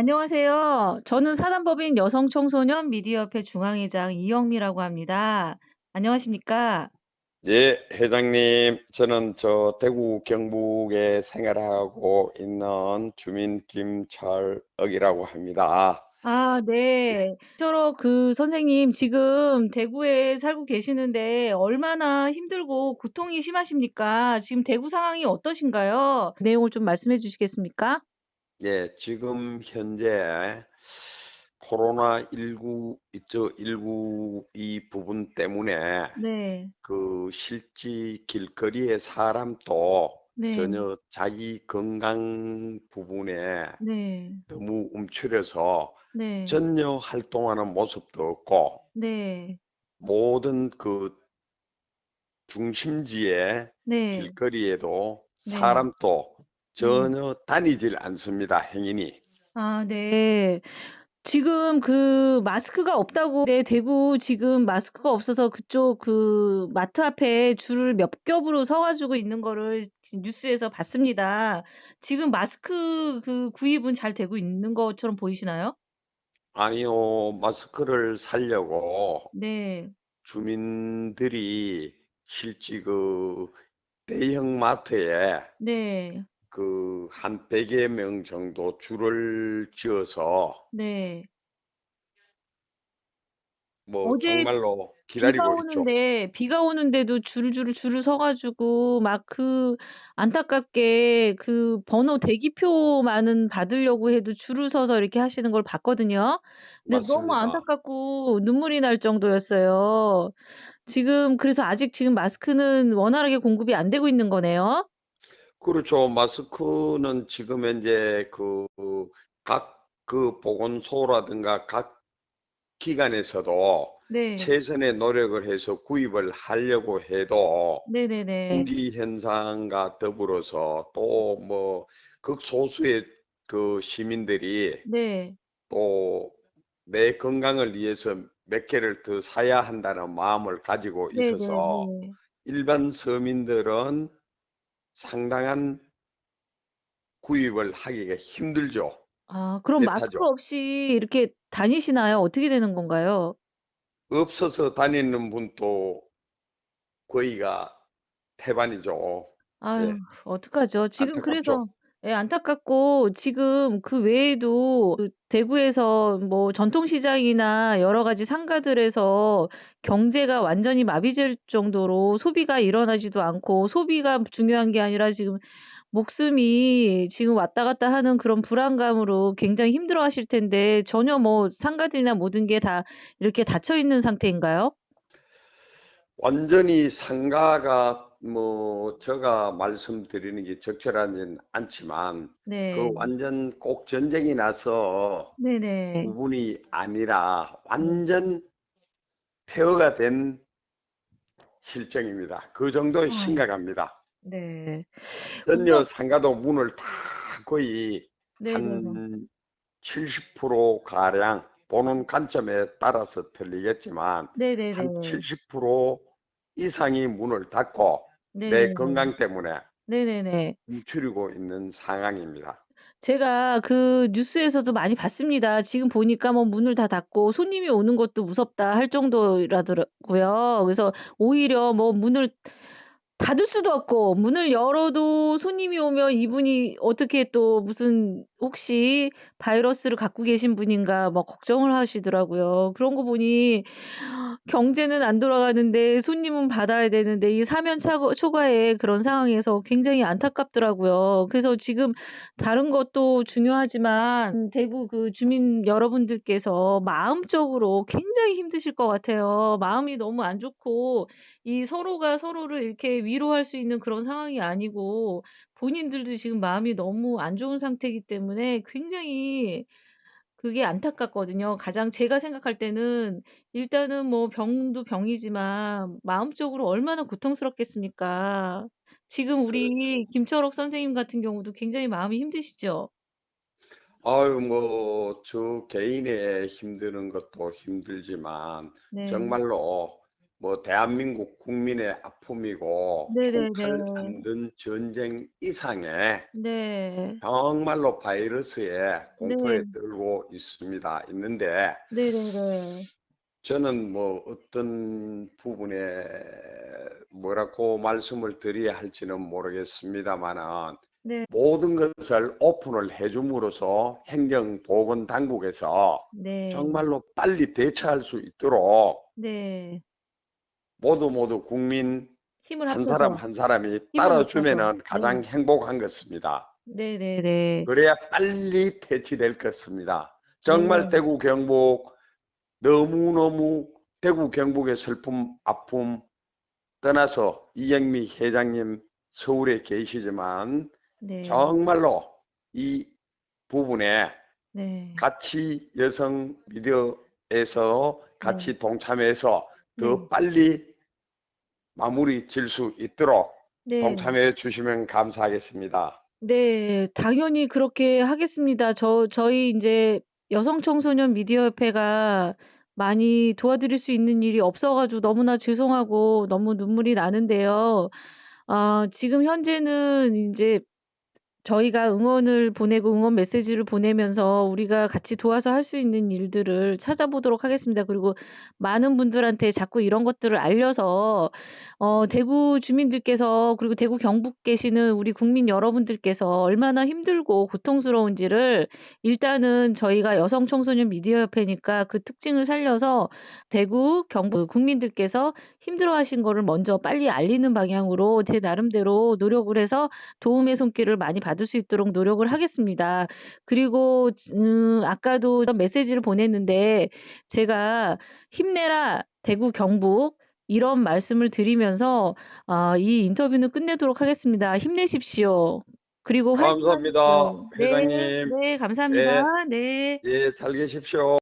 안녕하세요. 저는 사단법인 여성청소년 미디어협회 중앙회장 이영미라고 합니다. 안녕하십니까? 예, 회장님. 저는 저 대구 경북에 생활하고 있는 주민 김철억이라고 합니다. 아, 네. 저로 그 선생님 지금 대구에 살고 계시는데 얼마나 힘들고 고통이 심하십니까? 지금 대구 상황이 어떠신가요? 내용을 좀 말씀해 주시겠습니까? 예, 지금 현재 코로나 19 이저 19 이 부분 때문에 네. 그 실제 길거리의 사람도 네. 전혀 자기 건강 부분에 네. 너무 움츠려서 네. 전혀 활동하는 모습도 없고 네. 모든 그 중심지의 네. 길거리에도 네. 사람도 전혀 다니질 않습니다. 행인이. 아, 네. 지금 그 마스크가 없다고 네, 대구 지금 마스크가 없어서 그쪽 그 마트 앞에 줄을 몇 겹으로 서 가지고 있는 거를 뉴스에서 봤습니다. 지금 마스크 그 구입은 잘 되고 있는 것처럼 보이시나요? 아니요, 마스크를 사려고 네. 주민들이 실제 그 대형 마트에 네. 그 한 100여 명 정도 줄을 지어서 네. 뭐 어제 정말로 비가 기다리고 있죠. 오는데 비가 오는데도 줄줄 줄을 서 가지고 막 그 안타깝게 그 번호 대기표만은 받으려고 해도 줄을 서서 이렇게 하시는 걸 봤거든요. 근데 너무 맞습니다. 안타깝고 눈물이 날 정도였어요. 지금 그래서 아직 지금 마스크는 원활하게 공급이 안 되고 있는 거네요. 그렇죠. 마스크는 지금 현재 그각 그 보건소라든가 각 기관에서도 네. 최선의 노력을 해서 구입을 하려고 해도 네네네. 공기 현상과 더불어서 또 뭐 극소수의 그 시민들이 네. 또 내 건강을 위해서 몇 개를 더 사야 한다는 마음을 가지고 있어서 네네네. 일반 서민들은 상당한 구입을 하기가 힘들죠. 아, 그럼 마스크 애타죠. 없이 이렇게 다니시나요? 어떻게 되는 건가요? 없어서 다니는 분도 거의가 태반이죠. 아유, 예, 어떡하죠? 지금 안타깝죠. 예, 안타깝고 지금 그 외에도 그 대구에서 뭐 전통시장이나 여러 가지 상가들에서 경제가 완전히 마비될 정도로 소비가 일어나지도 않고 소비가 중요한 게 아니라 지금 목숨이 지금 왔다 갔다 하는 그런 불안감으로 굉장히 힘들어 하실 텐데 전혀 뭐 상가들이나 모든 게 다 이렇게 닫혀 있는 상태인가요? 완전히 상가가 뭐 제가 말씀드리는 게 적절하지는 않지만 그 네. 완전 꼭 전쟁이 나서 네네. 부분이 아니라 네. 완전 폐허가 된 실정입니다. 그 정도 아, 심각합니다. 네. 전혀 우선 상가도 문을 다 거의 네네네. 한 70% 가량 보는 관점에 따라서 틀리겠지만 한 네네네. 70% 이상이 문을 닫고 내 네네네. 건강 때문에 네네네. 움츠리고 있는 상황입니다. 제가 그 뉴스에서도 많이 봤습니다. 지금 보니까 뭐 문을 다 닫고 손님이 오는 것도 무섭다 할 정도라더라고요. 그래서 오히려 뭐 문을 닫을 수도 없고 문을 열어도 손님이 오면 이분이 어떻게 또 무슨 혹시 바이러스를 갖고 계신 분인가 막 걱정을 하시더라고요. 그런 거 보니 경제는 안 돌아가는데 손님은 받아야 되는데 이 사면차고 초과의 그런 상황에서 굉장히 안타깝더라고요. 그래서 지금 다른 것도 중요하지만 대구 그 주민 여러분들께서 마음적으로 굉장히 힘드실 것 같아요. 마음이 너무 안 좋고 이 서로가 서로를 이렇게 위로할 수 있는 그런 상황이 아니고 본인들도 지금 마음이 너무 안 좋은 상태이기 때문에 굉장히 그게 안타깝거든요. 가장 제가 생각할 때는 일단은 뭐 병도 병이지만 마음적으로 얼마나 고통스럽겠습니까? 지금 그렇죠. 우리 김철옥 선생님 같은 경우도 굉장히 마음이 힘드시죠? 아유, 뭐, 저 개인의 힘드는 것도 힘들지만, 네. 정말로 뭐 대한민국 국민의 아픔이고 네네네. 총칼 안든 전쟁 이상의 네. 정말로 바이러스에 공포에 네. 떨고 있습니다. 있는데 네네네. 저는 뭐 어떤 부분에 뭐라고 말씀을 드려야 할지는 모르겠습니다만은 네. 모든 것을 오픈을 해줌으로써 행정보건당국에서 네. 정말로 빨리 대처할 수 있도록 네. 모두 모두 국민 힘을 한 합쳐서. 사람 한 사람이 힘을 따라주면은 합쳐서. 가장 네. 행복한 것입니다. 네네네. 그래야 빨리 퇴치될 것입니다. 정말 네. 대구 경북 너무너무 대구 경북의 슬픔 아픔 떠나서 이영미 회장님 서울에 계시지만 네. 정말로 이 부분에 네. 같이 여성 미디어에서 같이 동참해서 더 네. 빨리 마무리 질 수 있도록 네. 동참해 주시면 감사하겠습니다. 네. 당연히 그렇게 하겠습니다. 저 저희 인제 여성 청소년 미디어 협회가 많이 도와드릴 수 있는 일이 없어 가지고 너무나 죄송하고 너무 눈물이 나는데요. 아 지금 현재는 인제 저희가 응원을 보내고 응원 메시지를 보내면서 우리가 같이 도와서 할 수 있는 일들을 찾아보도록 하겠습니다. 그리고 많은 분들한테 자꾸 이런 것들을 알려서 어 대구 주민들께서 그리고 대구 경북 계시는 우리 국민 여러분들께서 얼마나 힘들고 고통스러운지를 일단은 저희가 여성 청소년 미디어 협회니까 그 특징을 살려서 대구 경북 국민들께서 힘들어하신 거를 먼저 빨리 알리는 방향으로 제 나름대로 노력을 해서 도움의 손길을 많이 받 을수 있도록 노력을 하겠습니다. 그리고 음 아까도 메시지를 보냈는데 제가 "힘내라 대구 경북." 이런 말씀을 드리면서 아 이 인터뷰는 끝내도록 하겠습니다. 힘내십시오. 그리고 감사합니다, 화이팅하십시오. 네. 회장님. 네. 감사합니다. 네. 예, 잘 계십시오.